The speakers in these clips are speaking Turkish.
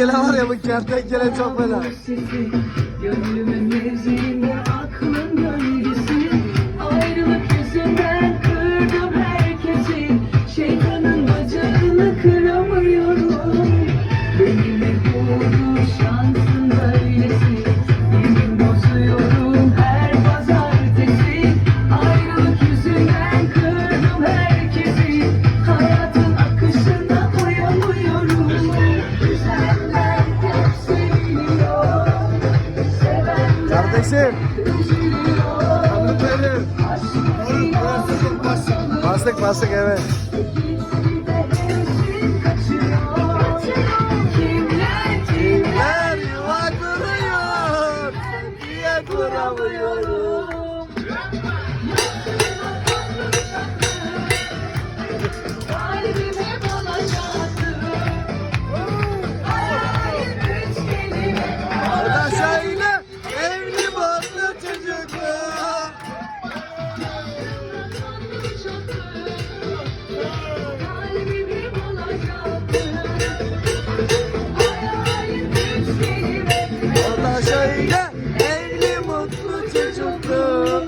kertenkele var ya bu kertenkele çok fena. Nasıl eve? köyde mutlu çocuktu.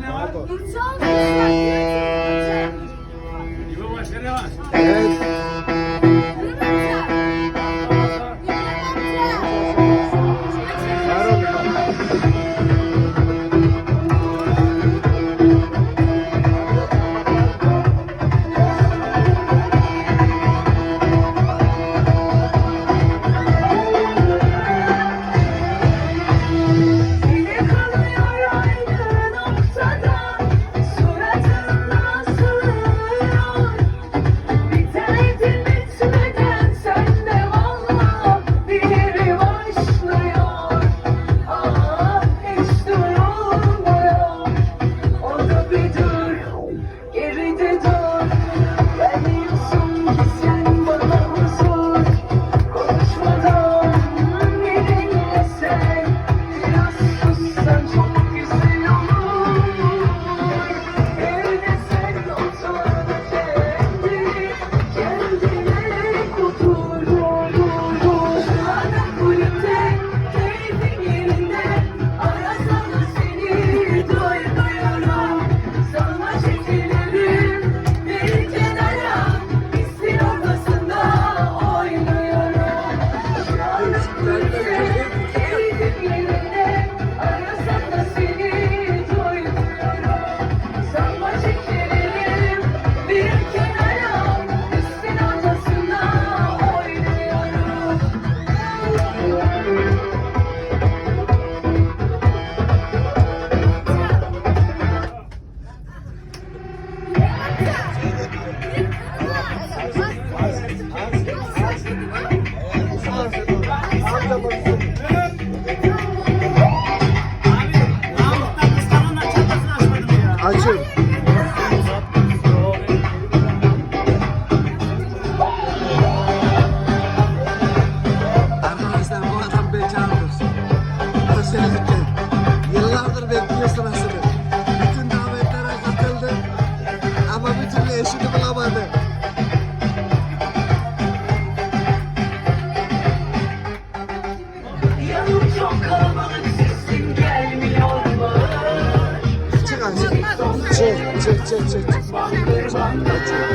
Ne var? Dur çal. ç ç ç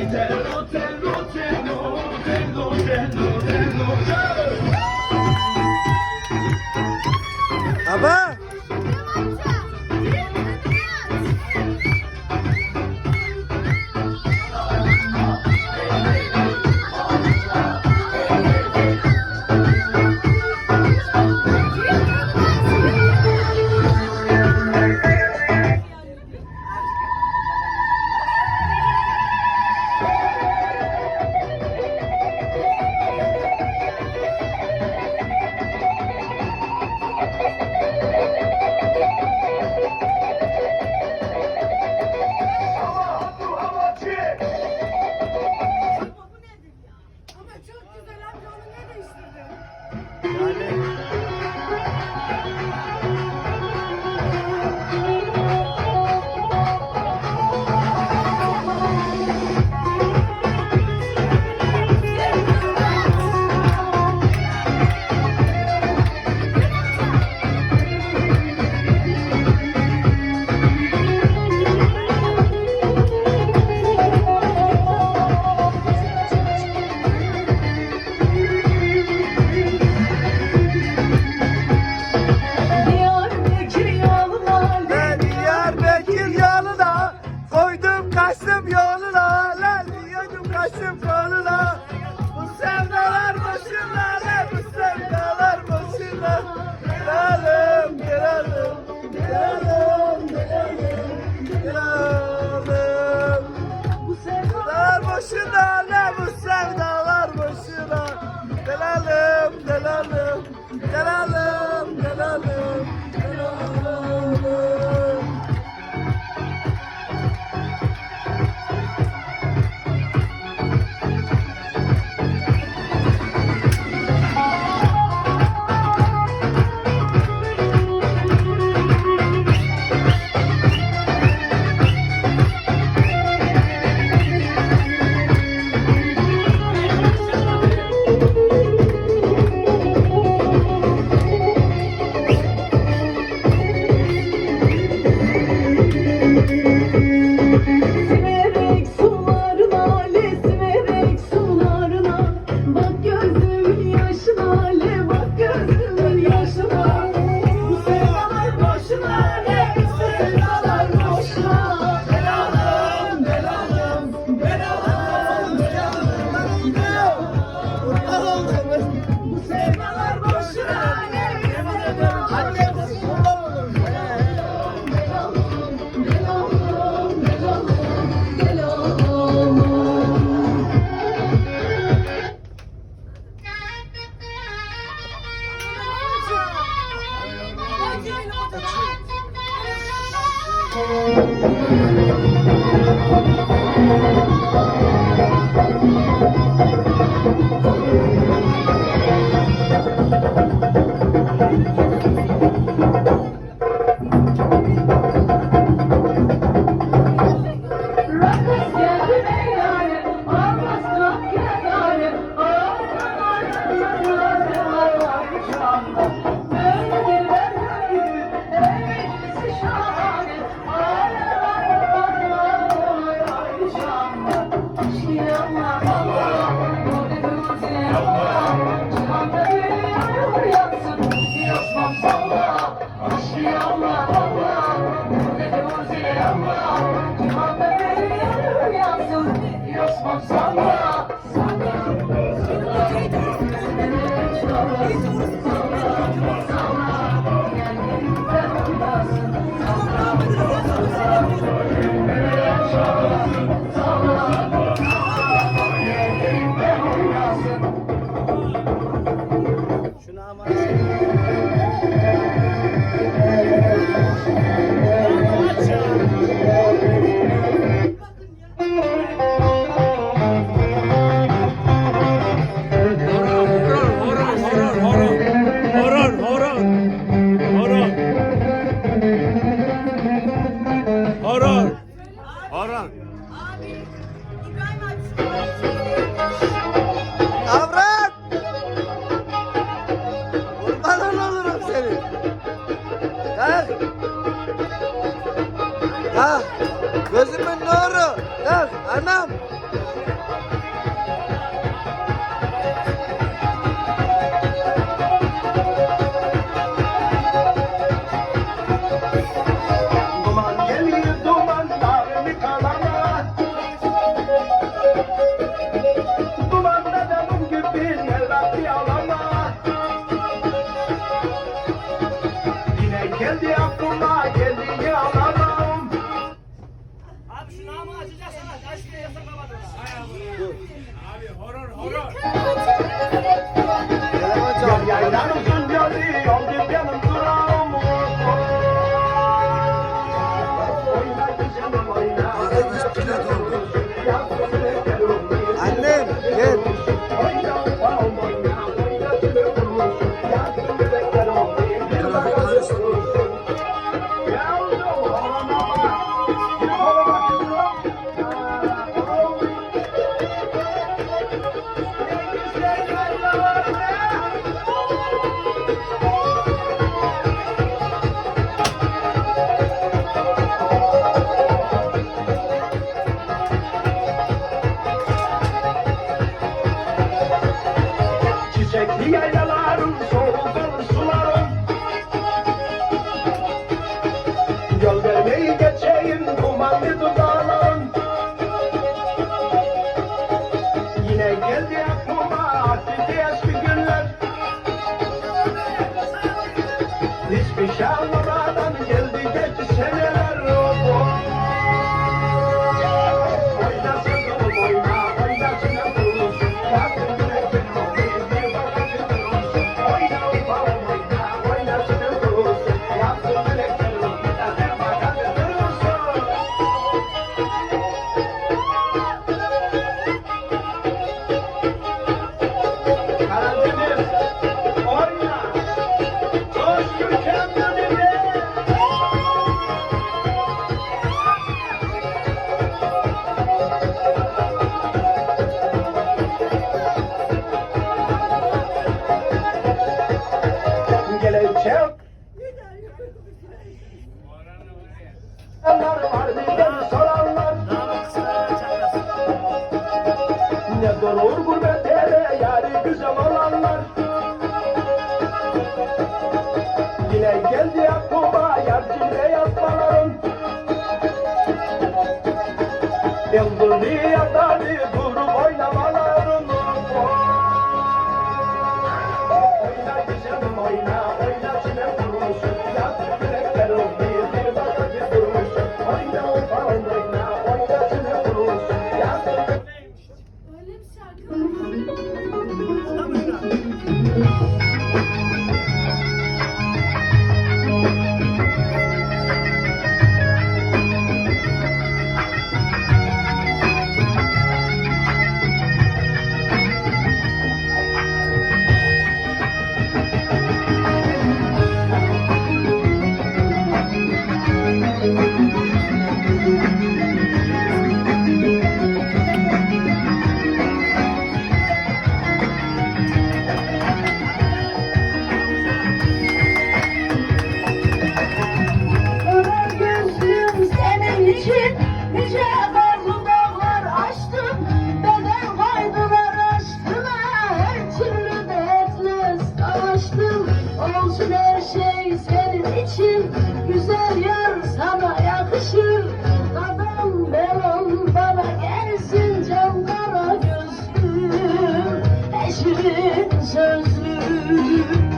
Ay, te lo, te lo, te lo, te lo, te lo, te lo, te lo. Delalım, delalım, delalım. Şairin sözlü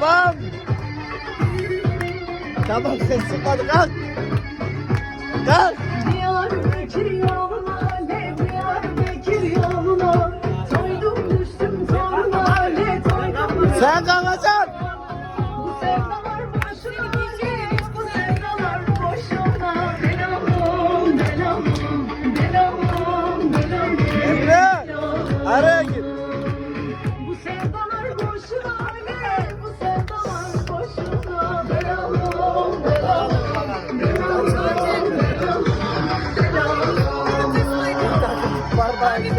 Tamam. Tamam sen sıkadın kalk.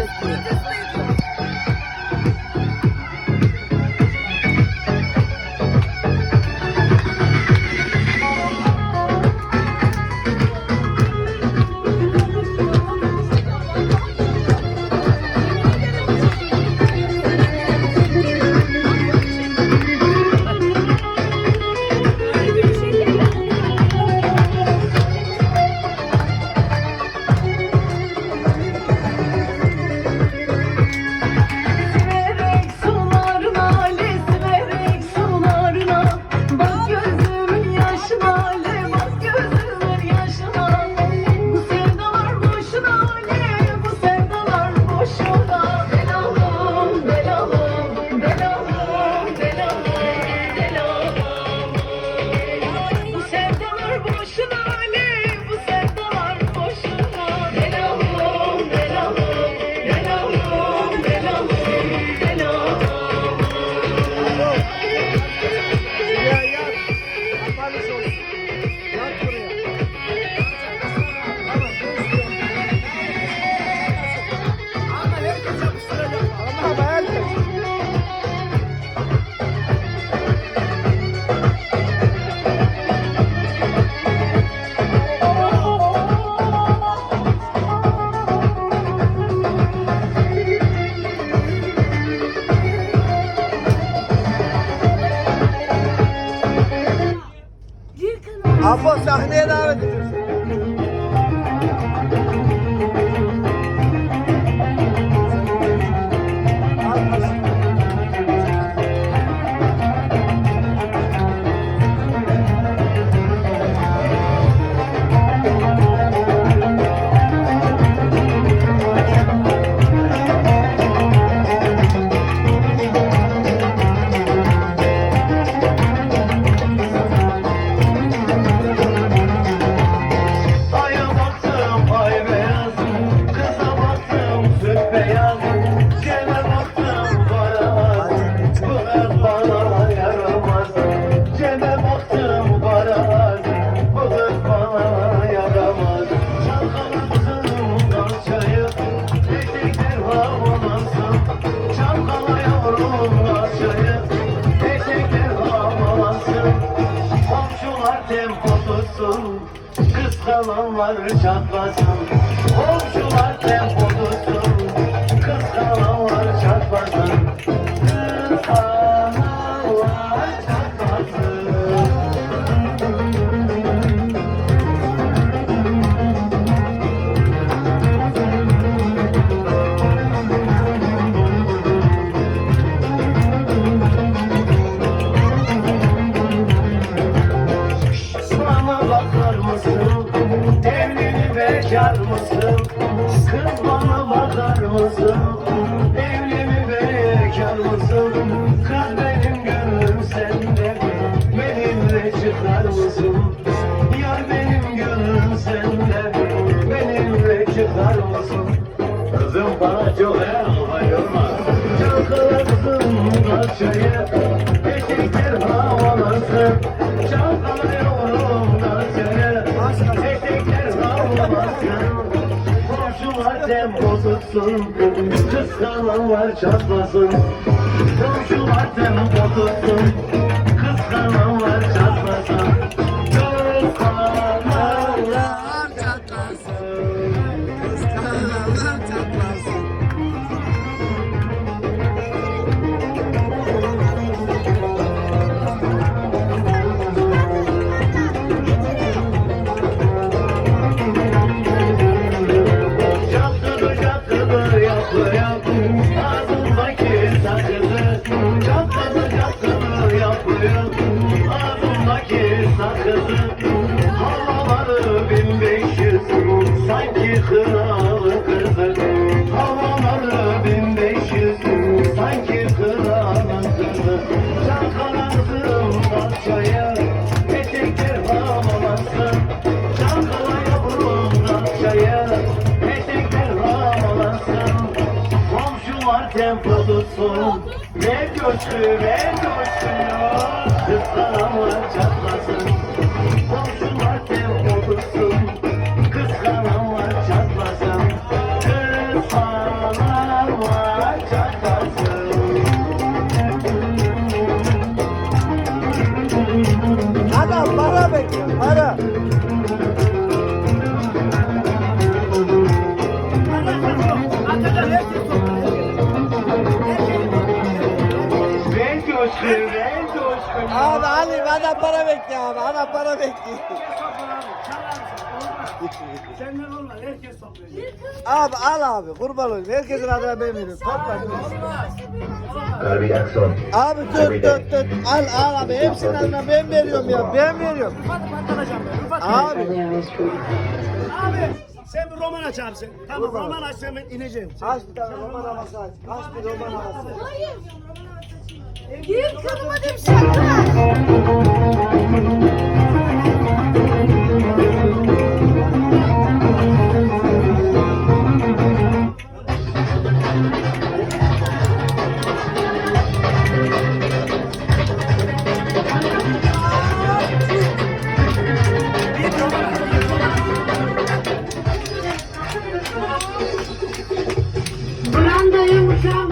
Thank you. Alem kokusun Kıskananlar çatlasın. Komşular tempodusun Kıskananlar çatlasın. Hallelujah. خراب Abi Ali adam para bekliyor abi. Adam para bekliyor. Abi al abi. Kurban olayım. Herkesin adına ben veriyorum. Topla. Abi tut tut tut. Al al abi. Hepsinin adına ben veriyorum ya. Ben veriyorum. Abi. Abi. Sen bir roman aç abi sen. Tamam roman aç sen ben ineceğim. Aç bir tane roman havası aç. Aç bir roman havası. Hayır. Roman havası. Büyük kanıma demşaklar. Branda'ya uçan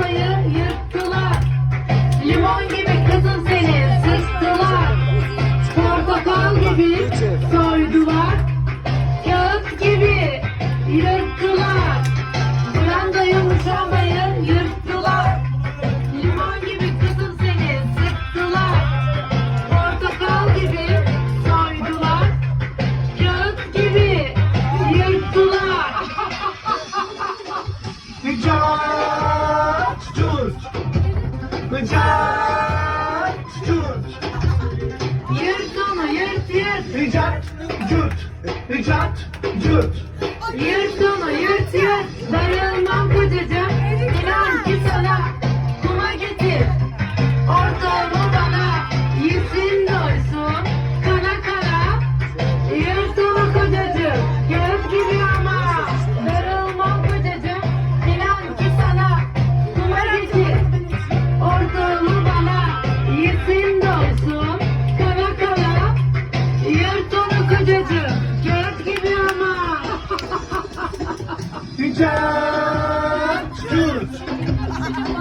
Bıçak tut.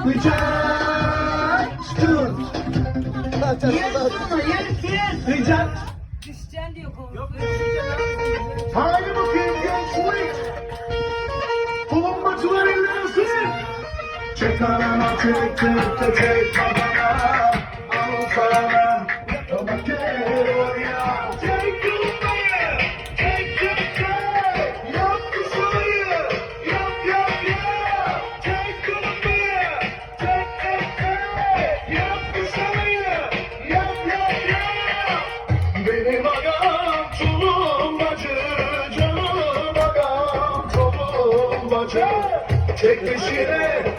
Bıçak tut. Yarısı ona, yarısı yarısı. Bıçak. Düşeceksin diyor korkuyor. Haydi bakayım gençlik. Bulunmacılar ellerini. Çek çek. Çekişine